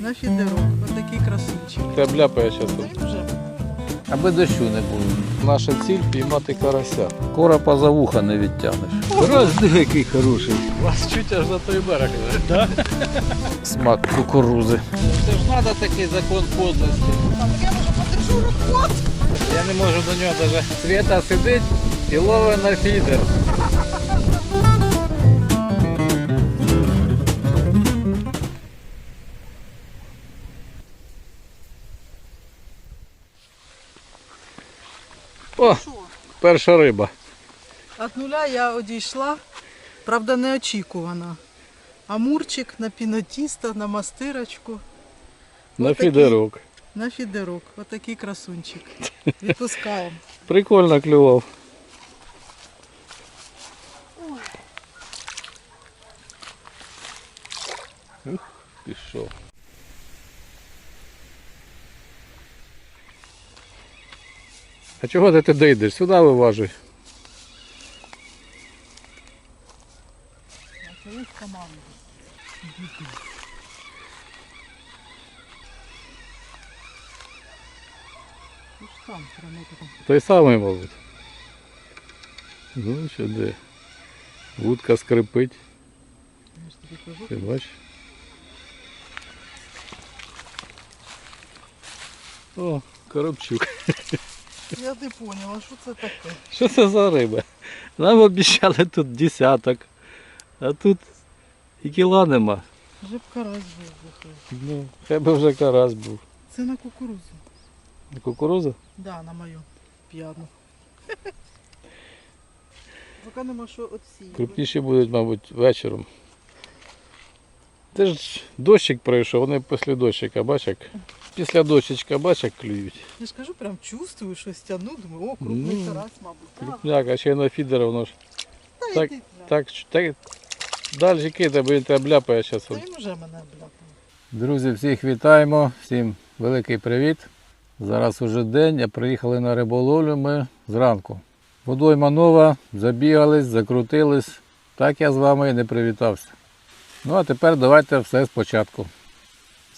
На фідерок. Отакий красунчик. Ти обляпає зараз. Вже Аби дощу не було. Наша ціль піймати карася. Коропа за вуха не відтягнеш. Раз який хороший. Вас чуть аж на той берег. Да? Смак кукурузи. Це ж треба такий закон подлості. Я не можу до нього навіть. Свята сидить і ловить на фідер. перша риба. Від нуля я одійшла, правда, неочікувана. Амурчик на пінотіста, на мастирочку, На Отакий. фідерок. на фідерок. Отакий красунчик. Відпускаємо. Прикольно клював. Ух, пішов. А чого ти туди йдеш? Сюди виважуй. Той самий, мабуть. Ну, що де? Вудка скрипить. Ти бачиш? О, коробчук. Я не поняла, що це таке. Що це за риба? Нам обіцяли тут десяток. А тут і кіла нема. Вже б карась був. виходить. Ну, хай би вже карась був. Це на кукурузу. Кукуруза? Да, на мою п'яну. Поки нема що оці. Крупніші будуть, мабуть, вечором. Це ж дощик пройшов, вони після дощика, бач як. Після дощечка, бач, як клюють. Я ж кажу, прям чувствую, щось тягну, думаю, о, крупний Ну, карась, мабуть. Так, Крупняк, а ще й на фідер воно ж. та так, йди, бля. Так, ч- так далі кидай, бо він тебе бляпає зараз. Та він вже мене бляпав. Друзі, всіх вітаємо, всім великий привіт. Зараз уже день, а приїхали на риболовлю ми зранку. Водойма нова, забігались, закрутились. Так я з вами і не привітався. Ну а тепер давайте все спочатку.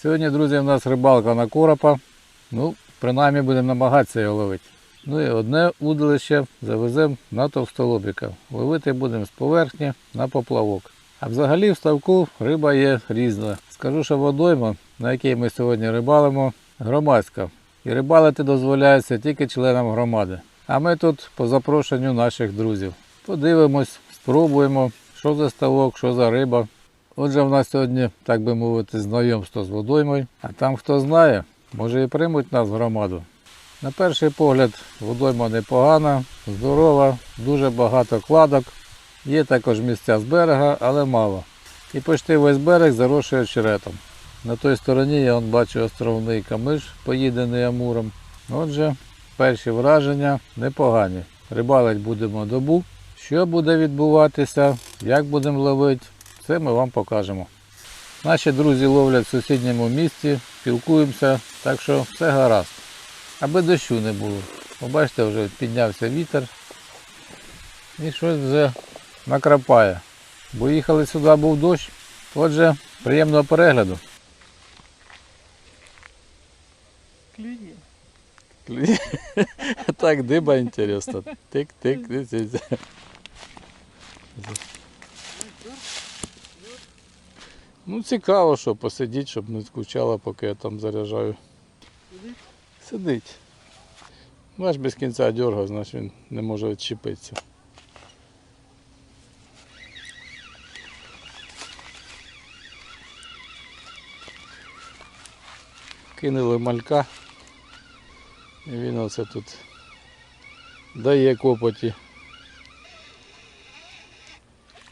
Сьогодні, друзі, в нас рибалка на коропа. Ну, принаймні будемо намагатися його ловити. Ну і одне удилище завеземо на товстолобіка. Ловити будемо з поверхні на поплавок. А взагалі в ставку риба є різна. Скажу, що водойма, на якій ми сьогодні рибалимо, громадська. І рибалити дозволяється тільки членам громади. А ми тут по запрошенню наших друзів. Подивимось, спробуємо, що за ставок, що за риба. Отже, в нас сьогодні, так би мовити, знайомство з водоймою. А там хто знає, може і приймуть нас в громаду. На перший погляд, водойма непогана, здорова, дуже багато кладок. Є також місця з берега, але мало. І почти весь берег заросший очеретом. На той стороні я бачу островний камиш, поїдений амуром. Отже, перші враження непогані. Рибалить будемо добу. Що буде відбуватися, як будемо ловити, це ми вам покажемо. Наші друзі ловлять в сусідньому місті, спілкуємося, так що все гаразд. Аби дощу не було. Побачите, вже піднявся вітер. І щось вже накрапає. Бо їхали сюди, був дощ. Отже, приємного перегляду. Клює. Так, диба інтересно. Тик-тик. десь. Ну цікаво, що посидіть, щоб не скучала, поки я там заряджаю. Сидить? Сидить. Бач без кінця дергав, значить він не може відчепитися. Кинули малька. І він оце тут дає копоті.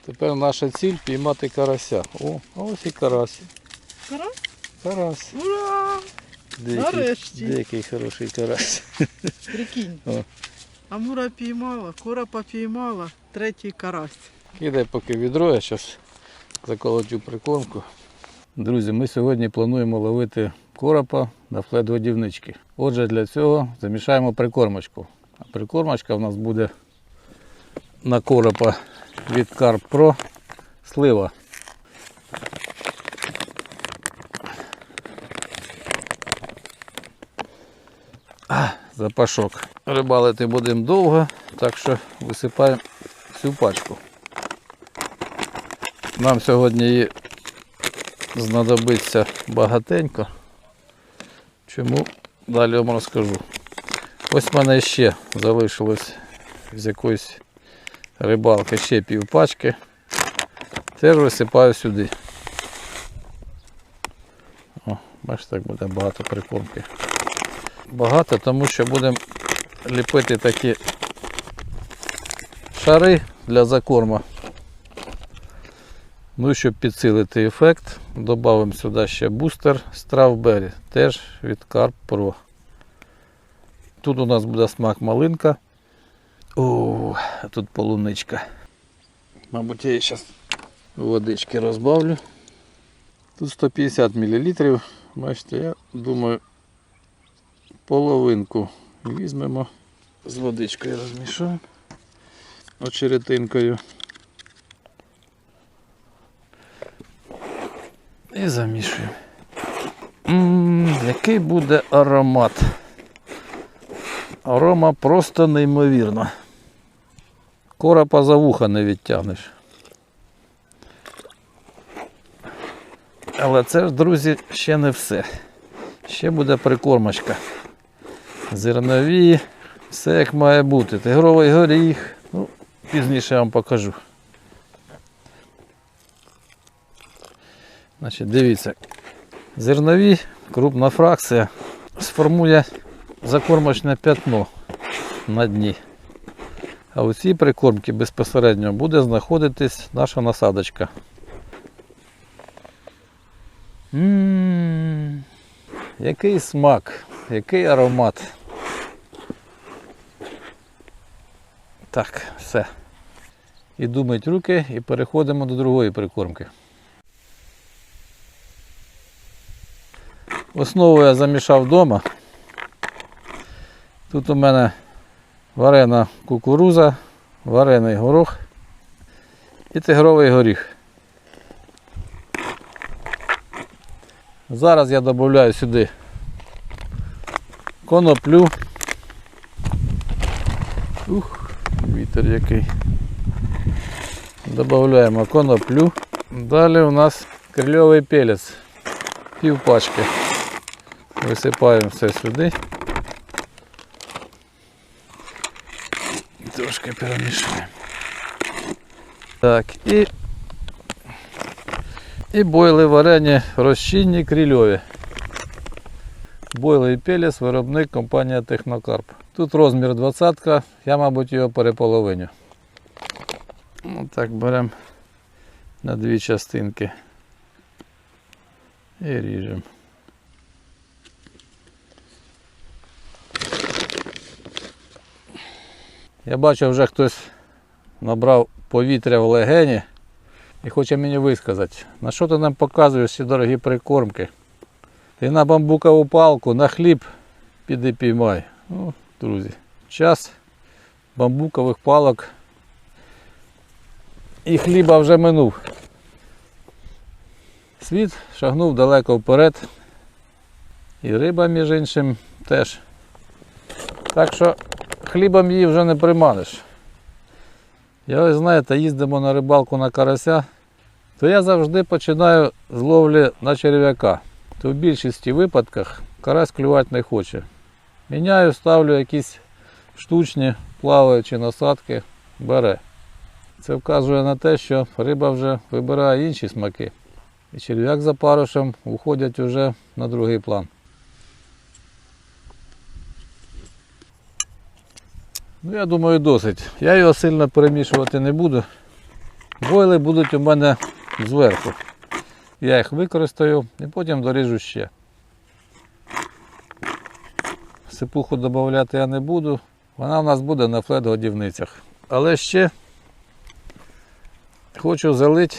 Тепер наша ціль піймати карася. О, а ось і карась. Карась? Карась. Ура! Нарешті. деякий хороший карась. Прикинь. О. Амура піймала, коропа піймала, третій карась. Кидай поки відро, я зараз заколотю прикормку. Друзі, ми сьогодні плануємо ловити коропа на флет годівнички. Отже, для цього замішаємо прикормочку. А прикормочка в нас буде на коропа від CardPro слива. Запашок. Рибалити будемо довго, так що висипаємо всю пачку. Нам сьогодні її знадобиться багатенько, чому далі вам розкажу. Ось в мене ще залишилось з якоїсь рибалки ще пів пачки. Теж висипаю сюди. О, бачите, так буде багато прикормки. Багато, тому що будемо ліпити такі шари для закорму. Ну щоб підсилити ефект, додамо сюди ще бустер Strawberry, теж від Carp Pro. Тут у нас буде смак малинка. О, а тут полуничка. Мабуть, я її зараз водички розбавлю. Тут 150 мл. Бачите, я думаю, половинку візьмемо з водичкою розмішаємо очеретинкою. І замішуємо. Ммм, який буде аромат. Арома просто неймовірна. Коропа за вуха не відтягнеш. Але це ж, друзі, ще не все. Ще буде прикормочка. Зернові, все як має бути. Тигровий горіх. Ну, пізніше я вам покажу. Значить, дивіться, зернові, крупна фракція сформує закормочне п'ятно на дні. А у цій прикормці безпосередньо буде знаходитись наша насадочка. Ммм, який смак, який аромат. Так, все. І думають руки і переходимо до другої прикормки. Основу я замішав вдома. Тут у мене варена кукуруза, варений горох і тигровий горіх. Зараз я додаю сюди коноплю. Ух, вітер який. Додаємо коноплю. Далі у нас крильовий пелець. Пів пачки. Висипаємо все сюди. Трошки перемішуємо. Так, і, і бойли варені розчинні крильові. Бойли і пелес, виробник компанія Технокарп. Тут розмір 20 я, мабуть, його переполовиню. Ну, так, беремо на дві частинки і ріжемо. Я бачу, вже хтось набрав повітря в легені і хоче мені висказати, на що ти нам показуєш ці дорогі прикормки? Ти на бамбукову палку, на хліб піди піймай. Ну, друзі, час бамбукових палок і хліба вже минув. Світ шагнув далеко вперед. І риба, між іншим, теж. Так що хлібом її вже не приманиш. Я, ви знаєте, їздимо на рибалку на карася, то я завжди починаю з ловлі на черв'яка. То в більшості випадках карась клювати не хоче. Міняю, ставлю якісь штучні плаваючі насадки, бере. Це вказує на те, що риба вже вибирає інші смаки. І черв'як за парушем уходять вже на другий план. Ну, я думаю, досить. Я його сильно перемішувати не буду. Бойли будуть у мене зверху. Я їх використаю і потім доріжу ще. Сипуху додати я не буду. Вона в нас буде на флет-годівницях. Але ще хочу залити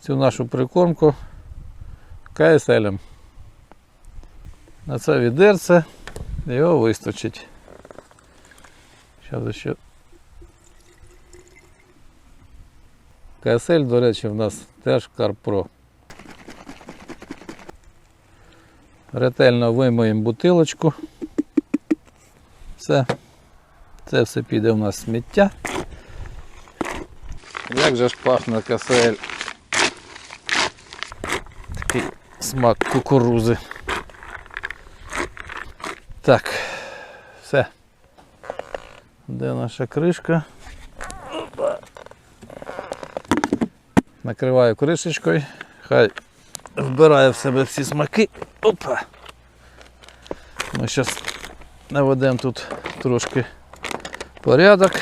цю нашу прикормку КСЛ. На це відерце його вистачить. Зараз ще. КСЛ, до речі, в нас теж Карпро. Ретельно вимоємо бутилочку. Все. Це все піде у нас сміття. Як же ж пахне касель. Такий смак кукурузи. Так. Де наша кришка? Накриваю кришечкою. Хай вбирає в себе всі смаки. Опа. Ми зараз наведемо тут трошки порядок.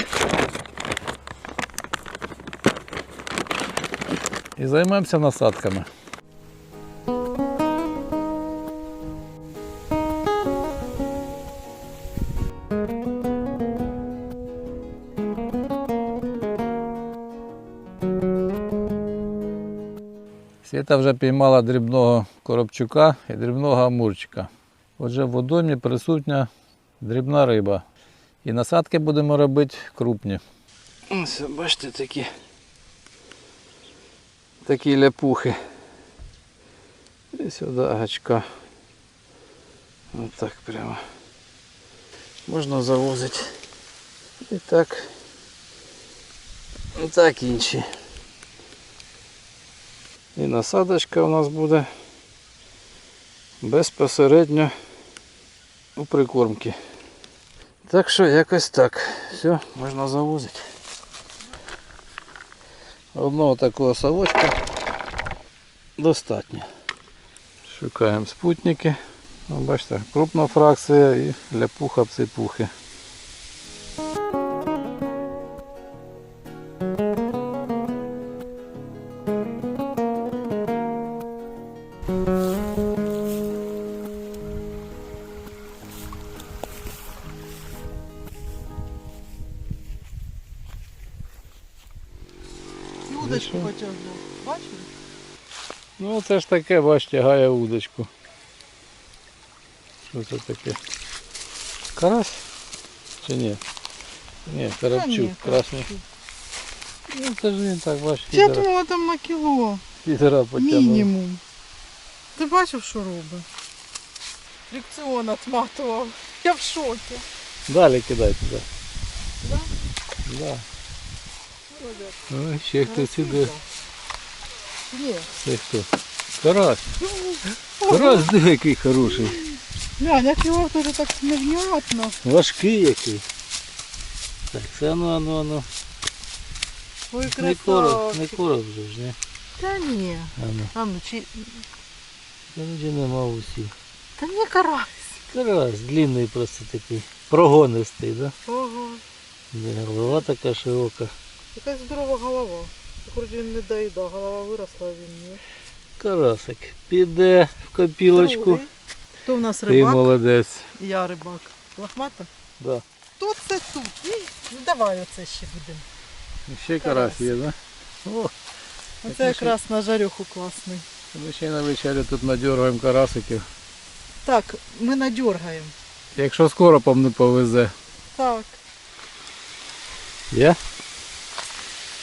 І займемося насадками. Світа вже піймала дрібного коробчука і дрібного амурчика. Отже, в водоймі присутня дрібна риба. І насадки будемо робити крупні. Ось, бачите, такі, такі ляпухи. І сюди гачка. Отак прямо. Можна завозити. І так. І так інші. І насадочка у нас буде безпосередньо у прикормки. Так що якось так. Все, можна завозити. Одного такого совочка достатньо. Шукаємо спутники. Ну, бачите, крупна фракція і ляпуха псипухи. Це ж таке, бач, тягає удочку. Що це таке? Карась? Чи ні? Ні, карапчук, красний. Ну це ж він так, бач, Я підера, думала там на кіло. підера потягнув. Мінімум. Ти бачив, що робить? Фрикціон отматував. Я в шокі. Далі кидай туди. Да? Да. Ой, ще хтось іде. Ні. Це хто? Карась. Раз диви, який хороший. Глянь, я кіло теж так невнятно. Важкий який. Так, це ну, ану, ану. Ой, Не короб, не красавчик. короб вже ж, не? Та ні. Ану. А ну, чи... Та вже нема усі. Та не карась. Карась, длинний просто такий. Прогонистий, да? Ого. Да, голова така широка. Якась здорова голова. Хоч він не доїдав, голова виросла, а він ні. Карасик. Піде в копілочку. Другий. Хто в нас Ти рибак? молодець. Я рибак. Лохмата? Да. Тут це тут. І, ну давай оце ще будемо. Ще карась є, да? О, Оце якраз на жарюху класний. ми ще й на вечері тут надергаємо карасиків. Так, ми надергаємо. Якщо скоро по не повезе. Так. Є?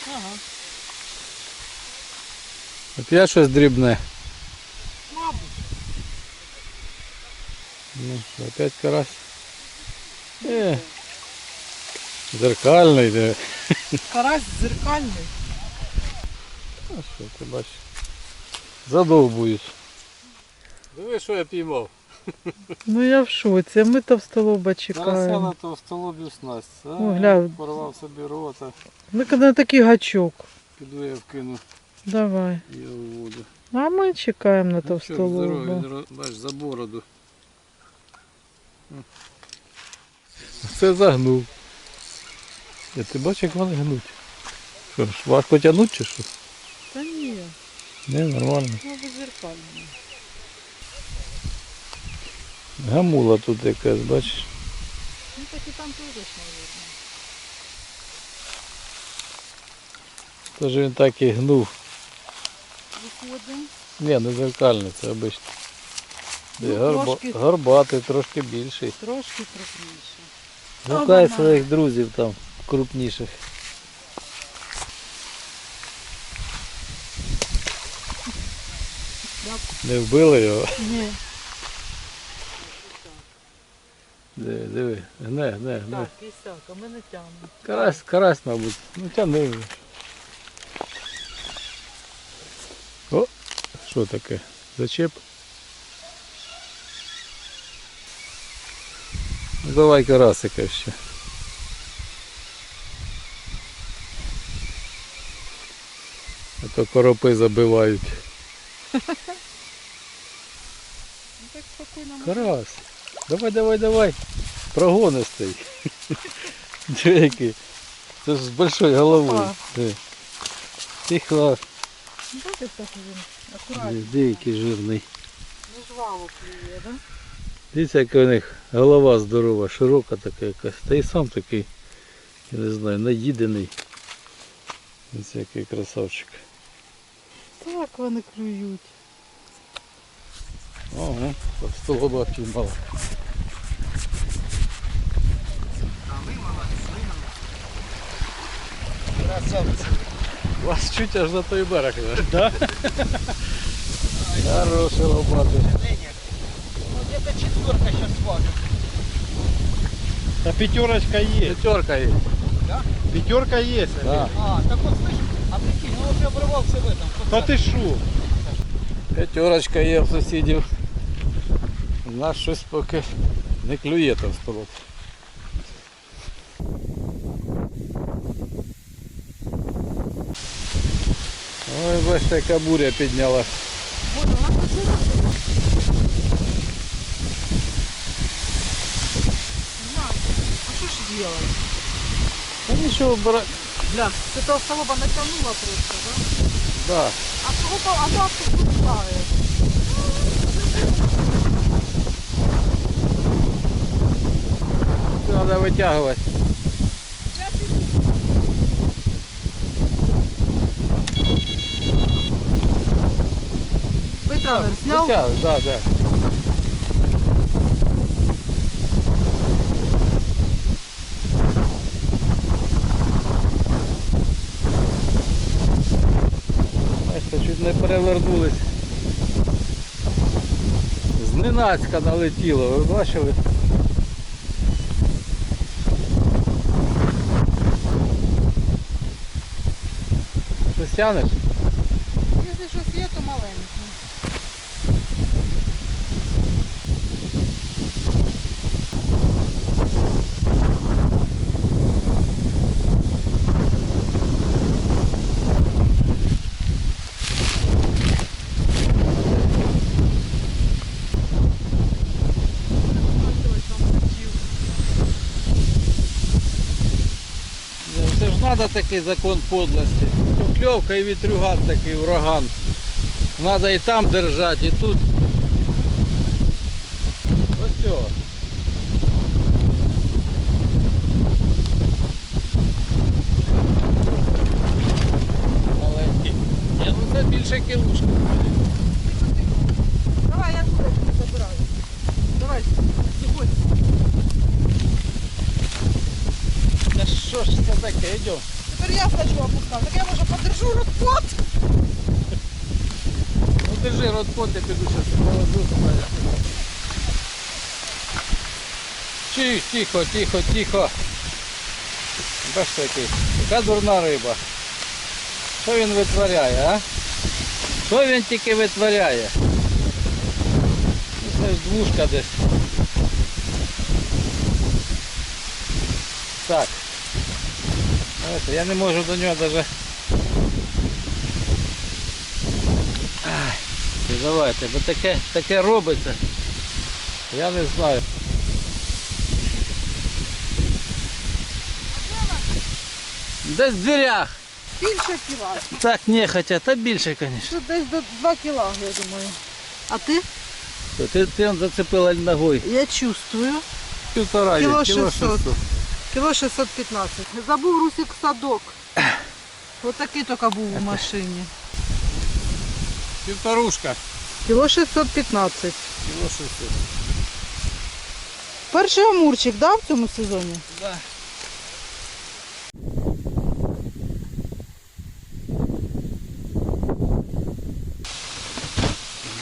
Ага. Опять щось дрібне. Мабуть. Ну, опять карась. Е, зеркальний, де. Карась дзеркальний. А що ти бачиш? Задовбують. Диви, що я піймав. Ну я в шоці, а ми товстолоба Карася чекаємо. на товстолобів снасть. А, О. Порвав собі рота. Ми коли на такий гачок. Піду я вкину Давай. воду. А ми чекаємо на Ну, що, здоровий, товстолоба. ро- бач, за бороду. Це загнув. Я ти бачиш, як вони гнуть. Що ж, важко тягнути чи що? Та ні, Не, нормально. мабуть зеркальний. Гамула тут якась, бачиш. Ну так і там теж, мабуть. Тож він так і гнув. Виходимо. Ні, не зеркальний, це обичний. Ну, Де, горба- трошки. Горбатий, трошки більший. Трошки крупніше. Гукай Ага. своїх друзів там крупніших. Не вбили його. Ні. Диви, диви, гне, гне, гне. Так, кисяк, а ми не тягнемо. Карась, карась, мабуть. Ну тяни. вже. О, що таке? Зачеп? Ну, давай карасика ще. А то коропи забивають. Ну так спокійно. Карась. Давай, давай, давай. Прогонистий. Це ж з большою головою. Тихо. Ну так він. Акуратно. Деякий жирний. Не жваво клює, да? Дивіться, яка у них голова здорова, широка така якась. Та й сам такий, я не знаю, наїдений. Ось який красавчик. Так вони клюють. Ого, так столоба піймала. Вас чуть аж на той берег. Да? Хороший лопати. Где-то четверка сейчас сважет. Да пятерочка есть. Пятерка є. Пятерка есть. Да. А, так вот слышь, а прикинь, он уже обрывался в этом. Да ты шо? П'ятерочка є в сусідів. У нас щось поки не клює там столок. Ой, бачите, яка буря підняла. А що ж делать? Та нічого, бра... Бля, ти того столоба натягнула просто, да? да. А кого то, а то ти пускаєш? Треба витягувати. Витравер зняв? Витягуй, да, да. Бачите, чуть не перевернулись. Зненацька налетіло, ви бачили? Щось тянеш? Якщо щось є, то маленьке. Ну, Це такий закон подлості. Покльовка і вітрюган такий ураган. Треба і там держати, і тут. Ось цього. Маленький. Ні, ну це більше кілушка. Давай, я туди забираю. Давай, сьогодні. Та що ж це таке, йдемо. Тепер я хочу опускати. Так я може подержу розплод. Родкот, я піду зараз положу. Тихо, тихо, тихо, тихо. Бачите. Яка дурна риба. Що він витворяє, а? Що він тільки витворяє? Це ж двушка десь. Так. Я не можу до нього навіть Давайте, бо таке, таке робиться. Я не знаю. Десь в дверях. Більше кіла. Так, не хоча, та більше, звісно. Десь до 2 кіла, я думаю. А ти? Ти, ти он зацепила ногою. Я чувствую. Півтора Кіло кіло 600. 600. Кіло 615. Забув Русик садок. Ось такий тільки був у машині. Півторушка. Кіло 615. Кіло 600. Перший амурчик, да, в цьому сезоні? Да.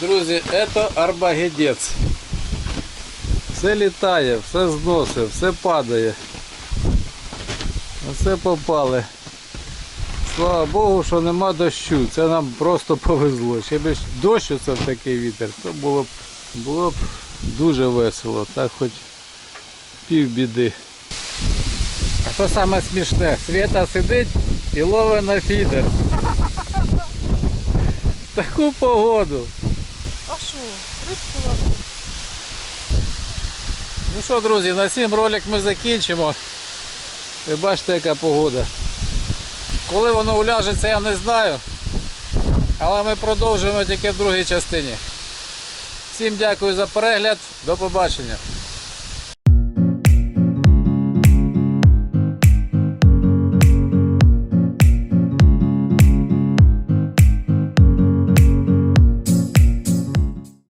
Друзі, це арбагедець. Все літає, все зносить, все падає. Оце попали. Слава Богу, що нема дощу. Це нам просто повезло. Ще б дощ це в такий вітер, то було б, було б дуже весело. Так хоч пів біди. А що саме смішне? Свята сидить і ловить на фідер. В Таку погоду. А що? Рибку ловити? Ну що, друзі, на цим ролик ми закінчимо. Ви бачите, яка погода. Коли воно уляжеться, я не знаю. Але ми продовжуємо тільки в другій частині. Всім дякую за перегляд. До побачення.